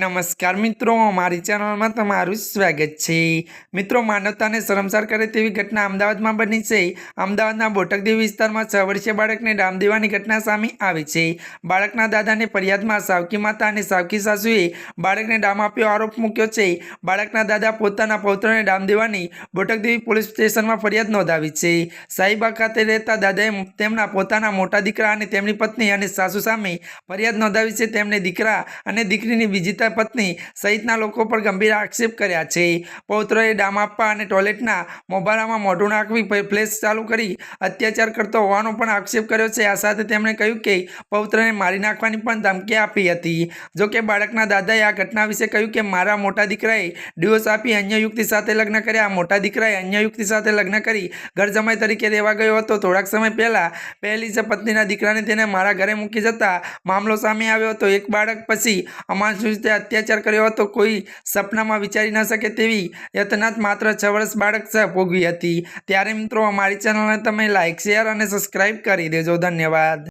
નમસ્કાર મિત્રો, મારી ચેનલમાં તમારું સ્વાગત છે. મિત્રો, માનવતાને શરમસાર કરે તેવી ઘટના અમદાવાદમાં બની છે. અમદાવાદના બોટકદેવ વિસ્તારમાં છ વર્ષીય બાળકને ડામ દેવાની ઘટના સામે આવી છે. બાળકના દાદાને ફરિયાદમાં સાવકી માતા અને સાવકી સાસુએ બાળકને ડામ આપ્યો આરોપ મૂક્યો છે. બાળકના દાદા પોતાના પૌત્રને ડામ દેવાની બોટકદેવી પોલીસ સ્ટેશનમાં ફરિયાદ નોંધાવી છે. સાહિબા ખાતે રહેતા દાદાએ તેમના પોતાના મોટા દીકરા અને તેમની પત્ની અને સાસુ સામે ફરિયાદ નોંધાવી છે. તેમને દીકરા અને દીકરીની બીજીતા પત્ની સહિતના લોકો પર ગંભીર આક્ષેપ કર્યા છે. પૌત્રએ ડામ આપવા અને ટોયલેટના મોભારામાં મોઢું નાખવી ફ્લેશ ચાલુ કરી અત્યાચાર કરતો હોવાનો પણ આક્ષેપ કર્યો છે. આ સાથે તેમણે કહ્યું કે પૌત્રને મારી નાખવાની પણ ધમકી આપી હતી. જોકે બાળકના દાદાએ આ ઘટના વિશે કહ્યું કે મારા મોટા દીકરાએ ડિવોર્સ આપી અન્ય યુક્તિ સાથે લગ્ન કર્યા. મોટા દીકરાએ અન્ય યુક્તિ સાથે લગ્ન કરી ઘર જમાઈ તરીકે રહેવા ગયો હતો. થોડાક સમય પહેલાં પહેલી જ પત્નીના દીકરાને તેને મારા ઘરે મૂકી જતા મામલો સામે આવ્યો હતો. એક બાળક પછી અમાન રીતે અત્યાચાર કર્યો હતો, કોઈ સપનામાં વિચારી ન શકે તેવી યતનાથ માત્ર છ વર્ષ બાળક ભોગવી હતી. ત્યારે મિત્રો, અમારી ચેનલને તમે લાઇક શેર અને સબસ્ક્રાઈબ કરી દેજો. ધન્યવાદ.